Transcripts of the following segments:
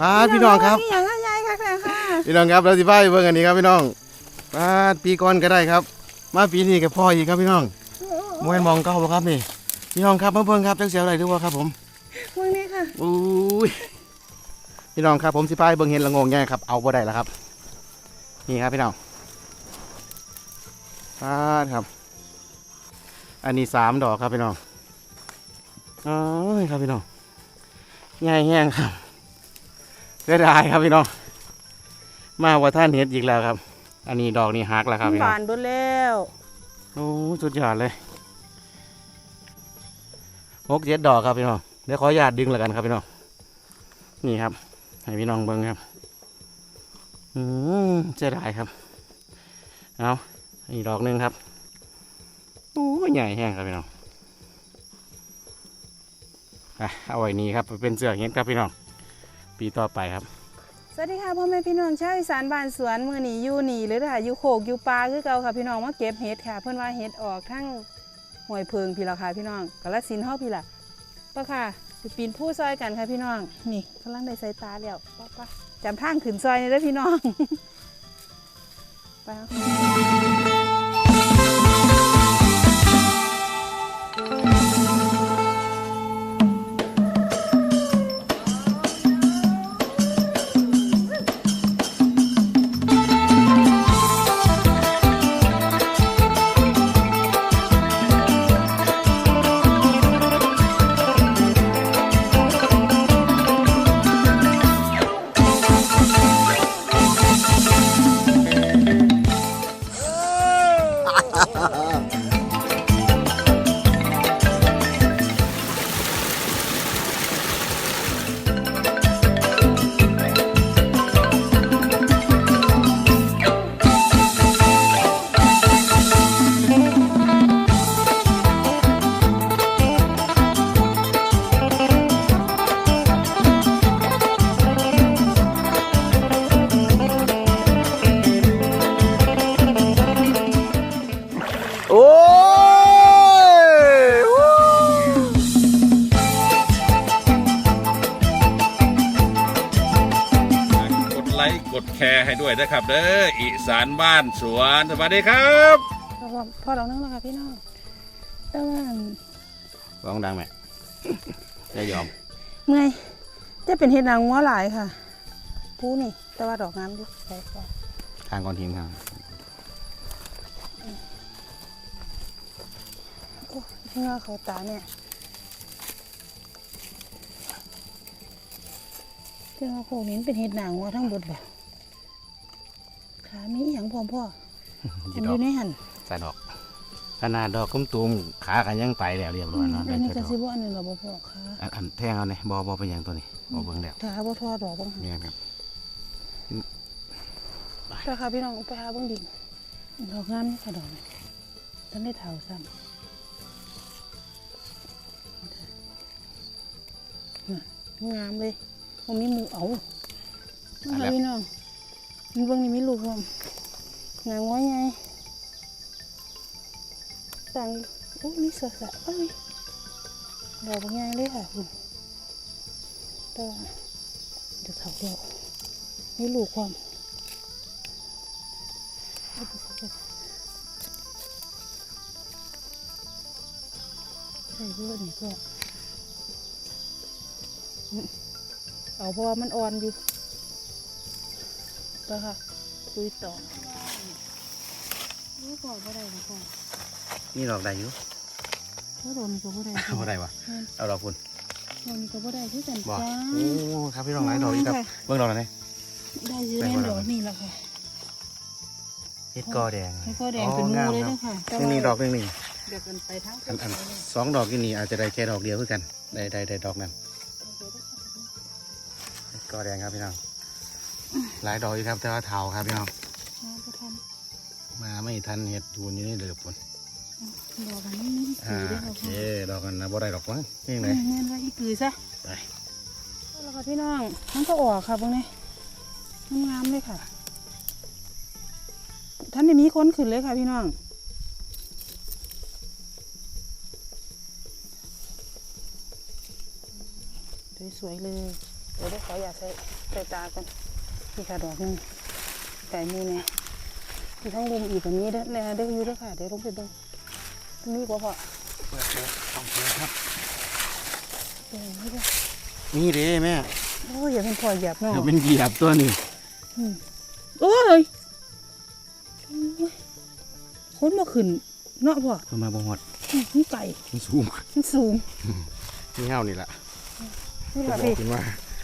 มาพี่น้องครับอย่างนั้นยายค่ะค่ะค่ะพี่น้องครับเราสิพาไปเบิ่งอันนี้ครับพี่น้องมาปีก่อนก็ได้ครับ มาปีนี้กับพ่ออีกครับพี่น้องมวยมองเก้าบ่ครับนี่พี่น้องครับมาเบิ่งครับจังเสียวอะไรด้วยครับผมมึงนี่ค่ะอุ้ยพี่น้องครับผมสิพาไปเบิ่งเห็นละโงงแง่ครับเอาบ่ได้แล้วครับ นี่ครับพี่น้องปาดครับ อันนี้สามดอกครับพี่น้องอ๋อครับพี่น้องง่ายแห้งครับ เสียดายครับพี่น้องมาว่าท่านเห็ดอีกแล้วครับ อันนี้ดอกนี่หักแล้วครับพี่น้อบางนเบดแล้วโอ้สุดยอดเลยหกเจ็ดดอกครับพี่น้องเดี๋ยวขออนุญาตดึงแล้วกันครับพี่น้องนี่ครับให้พี่น้องเบิ่งครับอืมเสียดายครับเอาอีกดอกหนึ่งครับโอ้ยใหญ่แห้งครับพี่น้องอะเอาไว้นี่ครับเป็นเสื้อเห็ดครับพี่น้อง ปีต่อไปครับ สวัสดีค่ะพ่อแม่พี่น้องชาวอีสานบ้านสวนมือหนีอยู่หนีหรือถ่ายอยู่โขกอยู่ปลาคือเก่าค่ะพี่น้องมาเก็บเห็ดค่ะ เพื่อนว่าเห็ดออกทั้งห่วยเพิงพี่ละค่ะพี่น้องกระสินธุ์เฮาพี่ละป้าค่ะสิปีนผู้ซอยกันค่ะพี่น้อง นี่กำลังได้ใส่ตาแล้วป้าป้าจำทางขึ้นซอยนี่เด้พี่น้องไปเอ ด้วยนะครับ เด้ออีสานบ้านสวนสวัสดีครับพ่อพ่อเรานั่งแล้วค่ะพี่น้องแต่ว่าร้องดังไหมจะยอม เมื่อยจะเป็นเห็ดนางงัวหลายค่ะผู้นี่ แต่ว่าดอกงามอยู่ใส่ก่อนทางก่อนทีมครับโอ้เงือเขาตาเนี่ยเจ้าโคงนี้เป็นเห็ดนางงัวทั้งหมดแบบ ขามีอหย่างพร้อมพ่อจีมันดออกยู่ในหันใส่ดอกขนาดดอกกุ้มตูมขากันยังไปแล้วเรียบร้อยเนาะอัได้นนี้แต่ก็ดอกสิบ่อันนี้เราบ่พ่อขาอันอันแท่งเอาเนี่ยบอบอเป็นอย่างตัวนี้บอเบิ้งแล้วขาบ่ทอดอกบ้างนี่ครับแต่ค่ะพี่น้องไปหาเบิ่งดินดอกงามนี่ค่ะดอกนี่ท่านได้เท่าซ้ำน่ะงามเลยตรงนี้มือเอาค่ะพี่น้อง มีเบิ่งนี่มีลูกพร้อมงามง้อยไงต่างโอ้นี่สดๆเอ้ยดอกบางไงเลยค่ะคุณแต่เดี๋ยวเท่าเดียวมีลูกความใส่เพื่อนนี่ก็เอาเพราะว่ามันอ่อนอยู่ ไปค่ะคุยต่อนี่ก่อนก็ได้นะก่อนนี่ดอกใดอยู่ก็โดนก็บ่ได้บ่ได้วะเอาดอกคุณโดนก็บ่ได้คือกันบอจ้าโอ้ครับพี่น้องหลายดอกอีกครับค่ะเบิ้งดอกอะไรได้อยืนในดอกนี่แหละค่ะเฮ็ดกอแดงให้ก็แดงเป็นงูเลยนะค่ะหนึ่งนี่ดอกหนึ่งนี่เดี๋ยวกันไปทั้งอันอันสองดอกที่นี่อาจจะได้แค่ดอกเดียวคือกันได้ได้ได้ดอกนั้นเฮ็ดกอแดงครับพี่น้อง หลายดอกอีกครับแต่ว่าเทาครับพี่น้องบ่ทันมาไม่ทันเห็ดทูนอยู่นี่เดือบปุ่นดอกอันนี้มีอ่าสีด้วยโอค่ะเคดอกกันนะบ่ได้ดอกมั้งนี่ไงแม่นว่าอีกือซะไปแล้วค่ะพี่น้องมันก็ออกค่ะพวกนี้งามๆเลยค่ะ ท่านได้มีคนขึ้นเลยค่ะพี่น้องสวยๆเลย เดี๋ยวได้ขออยากใส่ใส่ตาก่อน พี่ค่ะดอกหนึงไก่มีเนี่ยที่ท้องรุมอีกแบบนี้เด้อแล้วเด้ออยู่เด้อค่ะ เดี๋ยวลงไปเบิ่งตรงนี้กว่าพอเปิดเลยต้องเปิดครับเดี๋ยวนี้เด้อนี่เด้แม่โอ้ยอย่าเป็นพอเหยียบเนาะเดี๋ยวเป็นเหยียบตัวนี้โอ้ยโอ้ยคนมาขึ้นเนาะพ่อเพิ่นมาบ่ฮอดอื้อนี่ไก่มันสูงมันสูงนี่เฮานี่ล่ะนี่บล่ะอกพี่ขึ้นว่า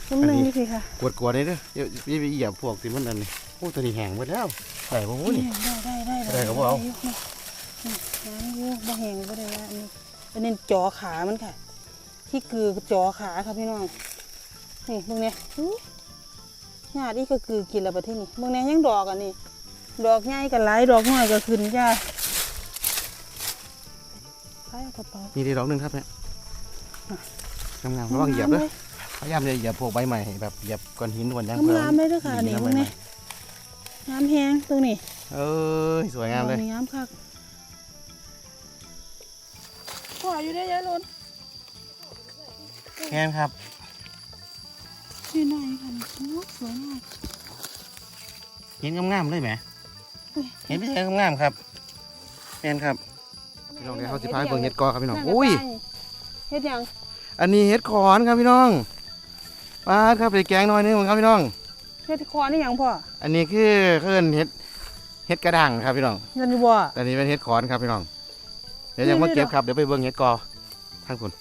น้ำหนึ่งนี่พี่ค่ะ กวดกวดๆได้เด้อเดี๋ยวอย่าไปเหยียบพวกที่มันอันนี้โอ้ตัวนี้แห้งหมดแล้วใส่บ่ฮู้นี่ได้ได้ได้ได้ก็บ่เอายู่นี่น้ำอยู่บ่แห้งบ่ได้ว่าอันนี้อันนี้จอขามันค่ะ ที่คือจอขาค่ะพี่น้องนี่มึงเนี่ยอู้ญาติอีก็คือกินแล้วประเทศนี้มึงเนี่ยยังดอกอันนี้ดอกใหญ่กันหลายดอกน้อยก็ขึ้นจ้าใส่เอากระเป๋านี่ได้ดอกหนึงครับแม่งามๆระวังเหยียบเด้อ พยายามอย่าเหยียบพวกใบใหม่แบบเหยียบก้อนหินก้อนหยังงามงามๆเลยเด้อค่ะนี่ำมึใบงใหเนี่ยงามแฮงตรงนี้เอ้ยสวยงามเลยดอกนี่งามคักพ่ออยู่ได้ยายล้นแค่นครับนี่หน่อยค่ะนี่โอ้สวยมากเห็นงามๆเลยไหมเฮ้ยเห็นไม่ใช่งามๆครับแค่นครับพี่น้องเดี๋ยวเขาสิพาไปเบิ่งเห็ดกอครับพี่น้องอุ้ยเฮ็ดหยังอันนี้เห็ดขอนครับพี่น้อง ปาดครับไปแกงหน่อยนึงครับพี่น้อง เฮ็ดคอนี่หยังพ่ออันนี้คือเคลื่อนเห็ดเห็ดกระดังครับพี่น้อง เงินอยู่บ่อันนี้เป็นเห็ดขอนครับพี่น้อง เดี๋ยวยังนี่มาเลยเก็บเหรอครับเดี๋ยวไปเบิ่งเห็ดกอทางคุณ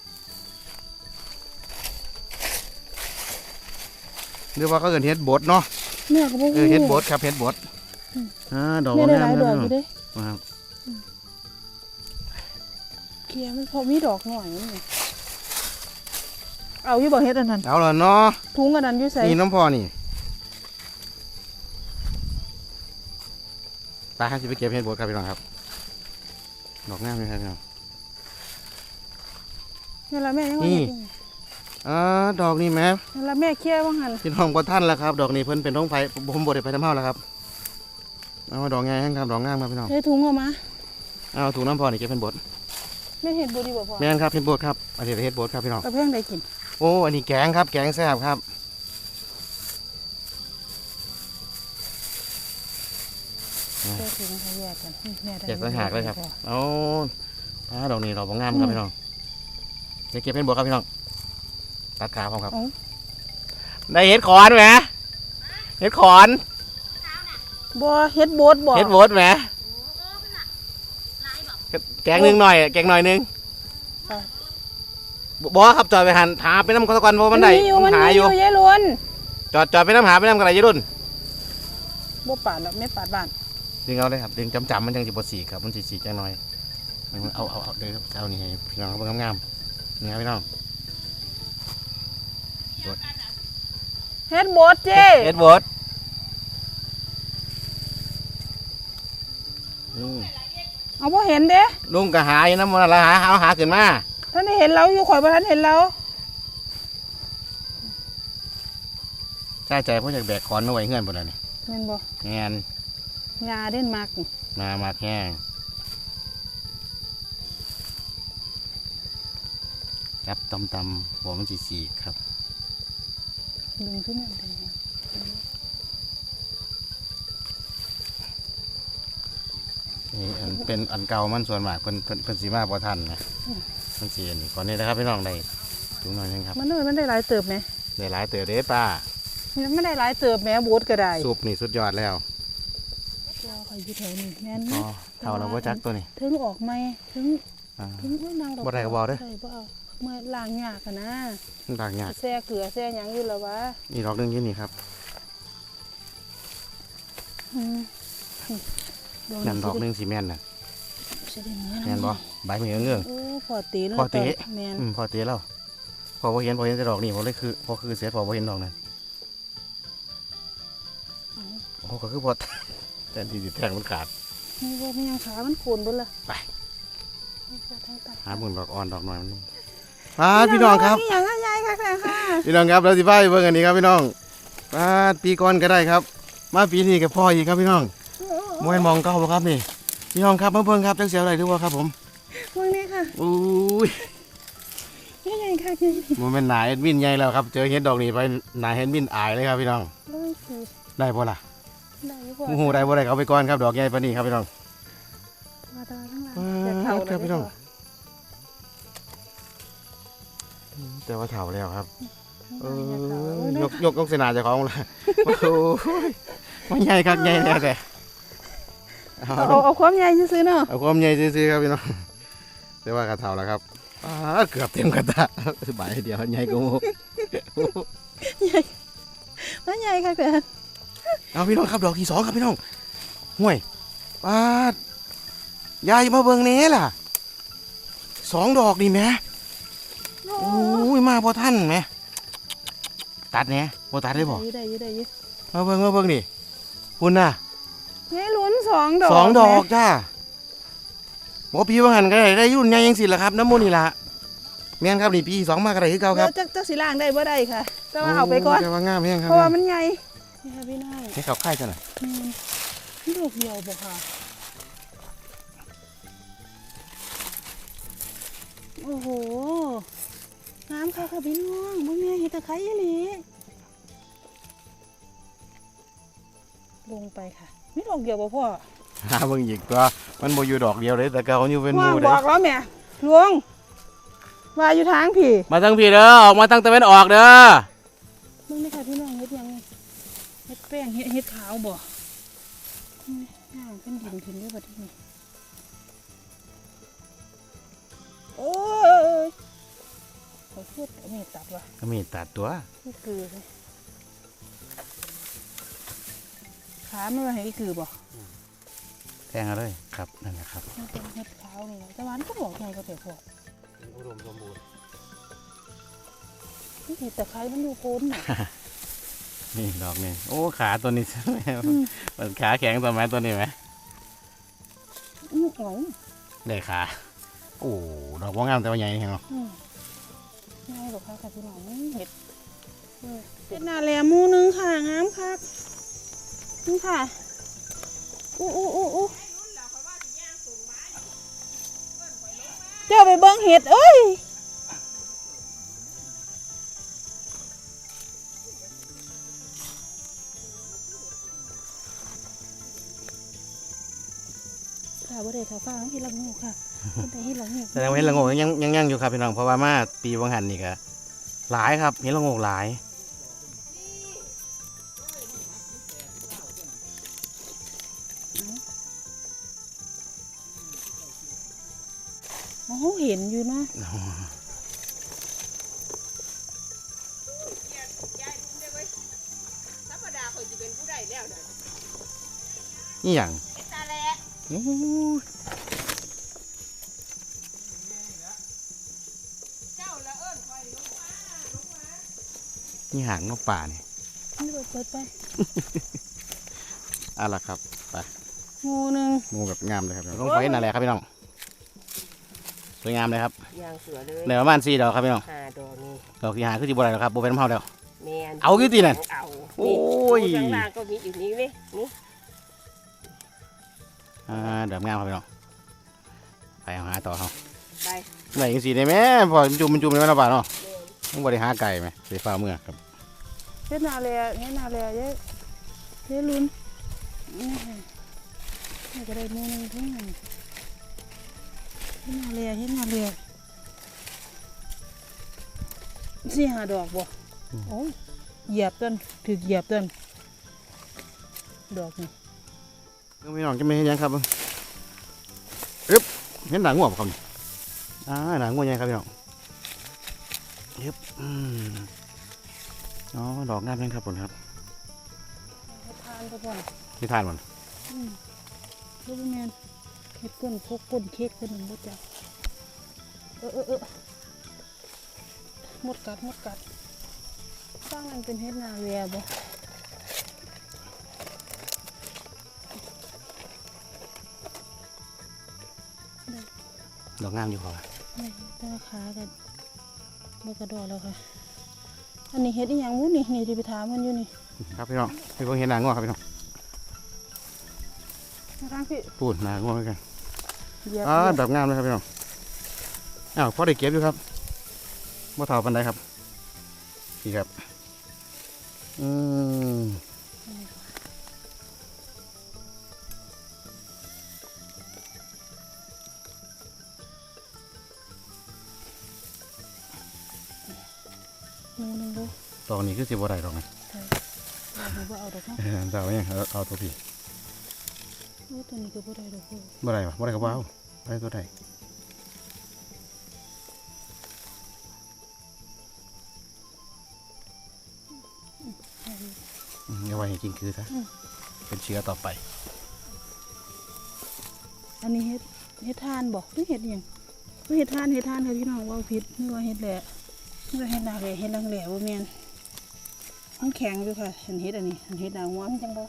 เรียกว่าเขาเอิ้นเห็ดบดเนาะ เนื้อก็บ่เออเห็ดบดครับเห็ดบดอ่าดอกเนี่ยได้หงาลามยๆดอกครับอยู่เด้ครับเกียมันพอมีดอกหน่อยนี่ เอาอยู่บ่เฮ็ดอันนั้นเอาละเนาะถุงอันนั้นอยู่ใส่นี่น้ำพอนี่ไปครับจะไปเก็บเห็ดบดครับพี่น้องครับ ดอกงามเลยครับพี่น้องนี่ล่ะแม่ยังว่านี่เฮ็ดอยู่อ่าดอกนี่แม่นี่ล่ะแม่เคลียร์ว่าหั่นพี่น้องบ่ท่านแล้วครับ ดอกนี้เพิ่นเป็นท้องไผ่ผมบ่ได้ไปทำเฮาแล้วครับเอามาดอกไงแห้งครับดอกงามครับพี่น้องเฮ็ดถุงออกมาเอาถุงน้ำพอนี่เก็บเป็นบดแม่เฮ็ดบ่ดีบ่พ่อแม่นครับเห็ดบดครับอันนี้เห็ดบดครับพี่น้องกับเพิ่งได้กินโอ้อันนี้แกงครับ แกงแซ่บครับเฮ็ดถุงเขาแยกกันนี่แม่ได้แยกต่างหากเลยครับเอาอ่าดอกนี้ดอกบ่งามครับพี่น้องเดี๋ยวเก็บเป็นบดครับพี่น้องตัดขาพร้อมครับเอ้าได้เห็ดขอนไหมเห็ดขอนบ่เฮ็ดโบดบ่เห็ดบดไหมแกงหนึ่งหน่อย แกงหน่อยหนึง บอครับจอดไปหันหาไปน้ำกตะกอนเพราะมันได้อยู่มัมันนหามีออยู่ยู่ยายล้นจอดจอดไปน้ำหาไปน้ำกระไรยรุ่นบ่ปาดดอกแม่ปาดบ้านดึงเอาเลยครับดึงจำจำๆมันยังจะบดสีครับมันสีสีจังหน่อยเอาเอาเอาเดี๋ยวเอานี่ให้พี่น้องเขาเบิ่งงามๆนี่ครับพี่น้องเฮ็ดโบดเจ้เอ็ดบดอืมเอาบ่เห็นเด้ลุงก็หาอยู่น้ำมันละหาเอาหาขึ้นมา ท่านได้เห็นเราอยู่ข่อยบ่ทันเห็นเราใช่ใจเพราะอยากแบกคอนเอาไว้เงื่อนหมดแล้วนี่แม่นบ่งานงาเด่นมากนี่มามาแห้งจับตำตำๆหัวมันสีสีครับดึงซุ่มนั่นดึงมานี่อันเป็นอันเก่ามันส่วนมากเพิ่นเพิ่นเพิ่นสีมาบ่ทันนะ เพิ่นสีอันนี้ก่อนนี้นะครับพี่น้องได้ถุงหน่อยหนึงครับมันเอ้ยมันได้หลายเติบไหมได้หลายเต๋อเด้ป้ามันไม่ได้หลายเติบแหม่โบดก็ได้สูบนี่สุดยอดแล้วรอข่อยอยู่แถวนี้แม่นก็นะเท่าเราบ่จักตัวนี้ถึงออกไหมถึงอ่าถึงเอ้ยนางดอกบ่ได้ก็บ่เด้อใช่บ่เอาเมื่อล้างยากอะนะมันต่างยากแซ่เกลือแซ่หยังอยู่แล้ววะนี่ดอกหนึงอยู่นี่ครับอืมนั่นดอกหนึงสีแม่นน่ะสิได้เนื้อ แม่นบ่ใบมันเงื่องโอ้พอตีเลยพอตีแม่นๆอืมพอเตะแล้วพอบ่เห็นพอเห็นแต่ดอกนี่พอเลยคือพอคือเสียพอบ่เห็นดอกนั้นโอ้ก็คือพอแต่ที่สิแทงมันขาดนี่ว่ามันยังขามันโคนเบิ่ละไปนี่ว่าทางตัดหาบุญดอกอ่อนดอกน้อยมันป้าดพี่น้องครับนี่อย่างนั้นยายค่ะค่ะพี่น้องครับเราสิพาไปเบิ่งอันนี้ครับพี่น้องป้าดปีก่อนก็ได้ครับ มาปีนี้ก็พออีกครับพี่น้องมวยมองเก่าบ่ครับนี่ พี่น้องครับมาเบิ่งครับจักเสียวได้หรือว่าครับผมพวกนี้ค่ะอุ้ยนี่ไงค่ะใหญ่มันเป็นหนาเอ็ดวินใหญ่แล้วครับ เจอเห็ดดอกนี้ไปหนาเอ็ดวินอายเลยครับพี่น้องร้อยสี่ได้บ่ล่ะได้อยู่บ่โอ้โหได้บ่ได้เขาไปก่อนครับดอกใหญ่ปานนี้ครับพี่น้องมาตาทั้งหลายอืมแต่เขาครับพี่น้องเลยแต่ว่าเฒ่าแล้วครับเอทั้งหลายอแต่เขายกยกยกเสนาเจะของละโอ้โหมันใหญ่ครับใหญ่แน่แต่ เอาเอาเอาความใหญ่ซื้อๆเนาะเอาความใหญ่ซื้อๆครับพี่น้องแต่ว่ากระเฒ่าแล้วครับอ่าเกือบเต็มกระตะใบเดียวใหญ่กูมันใหญ่ค่ะแต่เอาพี่น้องครับดอกที่สองครับพี่น้องห่วยปาดยายมาเบิ่งเนี้ล่ะสองดอกนี่แหมโอ้โอ้ยมาพอท่านแหมตัดแหน่บ่ตัดได้บ่ได้อยู่ได้อยู่ได้อยู่มาเบิ่งมาเบิ่งนี่คุณน่ะ ใหญ่ลุ้นสองดอกสองดอกแหมจ้าบ่พี่ว่าหันก็ได้ได้ยุ่นใหญ่ยังสิล่ะครับน้ำมูนี่ล่ะแม่นครับนี่ปีสองมากระไรคือเก่าคแล้รัวบจักจักสิล่างได้บ่ได้ค่ะ แต่ว่าเอาไปก่อนแต่ว่างามแฮงครับเพราะว่ามันใหญ่นี่ค่ะพี่น้องให้เขาค่ายจ้ะน่ะอืมนี่ดอกเดียวบ่ค่ะโอ้โหน้ำค่ะค่ะพี่น้องบ่แม่เห็ดตะไคร้อีหลีลงไปค่ะ มีดอกเดียวบ่พ่อหาเบิ่งอีกตัวมันบ่อยู่ดอกเดียวเลยแต่เก่าอยู่เป็นหว่างมู่บเด้อกแล้วแม่หลวงว่าอยู่ทางพี่ มาทั้งพี่เด้อออกมาตั้งตะเวนออกเด้อมึงนี่ค่ะพี่น้องเฮ็ดหยังเฮ็ดแป้งเฮ็ดเฮ็ดขาวบ่อืมย่างเป็นดินขึ้นด้วยบัดนี้โอ้ยขอพูดกับแม่ตัดว่ะก็มีตัดตัวนี่คือ ขาไม่ว่าให้คือบ่แทงเอาเลยครับนั่นแหละครับมันเป็นเฮ็ดขาวนี่แหละแต่ว่ามันก็บอกไงก็แต่พออุดมสมบูรณ์นี่เห็ดตะไคร้มันอยู่โคนน่ะ นี่ดอกนี่โอ้ขาตัวนี้ใช่ไหมอืม มันขาแข็งตัวไหมตัวนี้ไหมอืมอ๋อได้ขาโอ้ดอกว่างามแต่ว่าใหญ่เห็นไหมอืมง่ายกว่าค่ะค่ะพี่น้องอืมเห็ดเออเห็ดนาแหลมหมูหนึงค่ะงามคัก นี่ค่ะ อู้อู้อู้อู้เจ้าไปเบิ่งเห็ดเอ้ยค่ะบ่ได้ค่ะฟ้าเห็ดละงูค่ะแต่เห็ดละงูแสดงว่าเห็นละโงกยังยังยังอยู่ครับพี่น้องเพราะว่ามาปีวังหันนี่ก็หลายครับเห็นละโงกหลาย เห็นอยู่เนาะธรรมดาเขาจะเป็นผู้ใดแล้วเด้อนี่อย่างเฮ็ดตาแลโอ้ยเจ้าละเอิ้นคอยลงมานี่หางนกป่านี่นี่เปิดเปิดไปเอะล่ะครับ ไป งูหนึ่งงูแบบงามเลยครับต้องไปนั่นแหละครับพี่น้อง สวยงามเลยครับยางเสือเลยในประมาณสี่ดอกครับพี่น้องหาดอกนี่ดอกที่หาคือจีบอะไรหรอกครับโบเป็นน้ำเผาแล้ว แมนเอาอยู่ติน่ะเอาโอ้ยข้างล่างก็มีอยู่นี่นี่นี่อ่าเดิมงามครับพี่น้องไปเอาหาต่อเขาไปไหนยังสีได้ไหมพอมันจุ่มมันจุ่มในวันละบาทเนาะต้องบริหารไก่ไหมเสียฟ้าเมื่อครับเฮ็ดนาเลียเฮ็ดนาเลียเยอะเยอะลุ้นนี่ค่ะนี่ก็ได้งูหนึ่งทั้งนั้น เฮ็ดนาเลียเฮ็ดนาเลียสี่หาดอกบ่โอ้ยเหยียบต้นถึกเหยียบต้นดอกนี่พี่น้องจะไม่เห็นยังครับเบิ่งอึ๊บเห็นหนังงัวบ่ครับนี่อ่าหนังงัวยังครับพี่น้องยึบอืมอ๋อดอกงามเลยครับผมครับเฮ็ดทานไปก่อนที่ทานมันอืมลูกแมน เฮ็ดก้นพกก้นเค้กคนหนึ่งบ่จ้ะเออเออเออหมดกัดหมดกัดสร้างมันเป็นเฮ็ดนาเวียบ่ดอกงามอยู่พอนี่ตาขากันบ่กระดอแล้วค่ะ อันนี้เฮ็ดอีหยังวุ้นนี่นี่ที่ไปถามมันอยู่นี่ ครับพี่น้องพี่เพิ่งเห็นนังงัวครับพี่น้องมาทางพี่พูดหนังงัวเหมือนกัน เหยียบอ่าเหยียบดอกงามเลยครับพี่น้องอ้าวพอได้เก็บอยู่ครับบ่เท่าปันไดครับพี่ครับอืมมือหนึงดูตอนนี้คือสิบ่ได้หรอกนะเอาหนูบ่เอาดอกเนาะเออเดายังเอาเอาตัวพี่โอ้ ตัวนี้ก็บ่ได้ดอกเว้ยบ่ได้ปะบ่ได้ก็บ่เอาไปตัวใดอืมเอาไว้ให้กินคือซะเป็นเชื้อต่อไป อันนี้เฮ็ดเฮ็ดทานบ่หรือเฮ็ดหยังบ่เฮ็ดทานเฮ็ดทานค่ะพี่น้องเว้าผิดนึกว่าเฮ็ดแหละนึกว่าเฮ็ดนาแหละเฮ็ดนางแหละบ่แม่นมันแข็งอยู่ค่ะเห็นเฮ็ดอันนี้เห็นเฮ็ดนางหัวมันจังบ่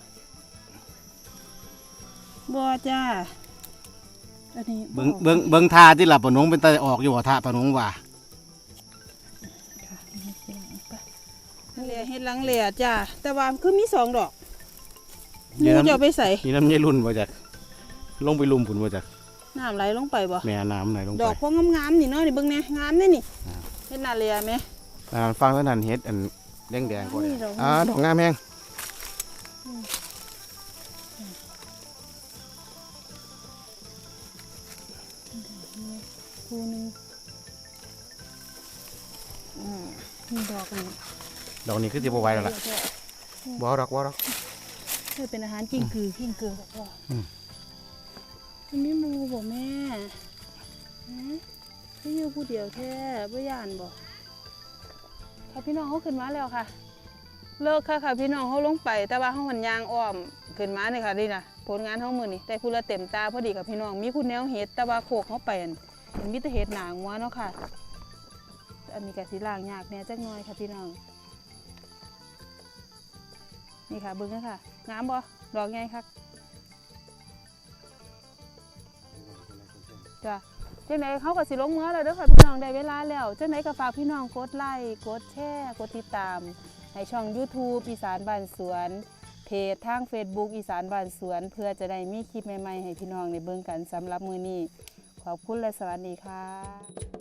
บ่จ้าอันนี้เบิ่งเบิ่งเบิ่งท่าที่หลับปะหนงเป็นตาออกอยู่ว่าท่าปะหนงว่าค่ะนางแหละเฮ็ดลังแหละจ้าแต่ว่าคือมีสองดอกหมูจะเอาไปใส่นี่น้ำยายรุ่นบ่จักลงไปลุมพุ่นบ่จักน้ำไหลลงไปบ่แม่น้ำไหนลงดไปอกพวกงามๆนี่เนาะนี่เบิ่งแหน่งามนี่นี่อ่าเฮ็ดนาเลียไหมอ่าฟังเท่านั้นเฮ็ดอันแดงๆกว่านี่เนี่ยดอกอ่าดอกงามแฮง ดอกนี้คือสิบ่ไหวแล้วล่ะบ่เอาดอกบ่เอาดอกเพื่อเป็นอาหารกิ้งกือกิ้งกือกับพ่ออมมันไม่มูบ่แม่ฮะคืออยู่ผู้เดียวแท้บ่ย่านบ่ค่ะพี่น้องเขาขึ้นมาแล้วค่ะ เลิกค่ะค่ะพี่น้องเขาลงไป แต่ว่าเขาหันยางอ้อมขึ้นมานี่ค่ะนี่นะผลงานเขามือนี่แต่พูละเต็มตาพอดีกับพี่น้องมีคุณแนวเห็ดแต่ว่าโคกเขาไปอั่นมันมีแต่เห็ดหนางัวเนาะค่ะ อันนี้ก็สิล่างยากแหน่จักหน่อยค่ะพี่น้อง นี่ค่ะเบิ้งนะค่ะงามบ่ดอกไงคักจ้ะเจังไหนเขาก็สิลงเมื่อแล้วเด้อค่ะพี่น้องได้เวลาแล้วเจังไหนก็ฝากพี่น้องกดไลค์กดแชร์กดติดตามในช่อง YouTube อีสานบ้านสวน เพจทาง Facebook อีสานบ้านสวน เพื่อจะได้มีคลิปใหม่ๆ ให้พี่น้องได้เบิ่งกันสำหรับมือนี้ ขอบคุณและสวัสดีค่ะ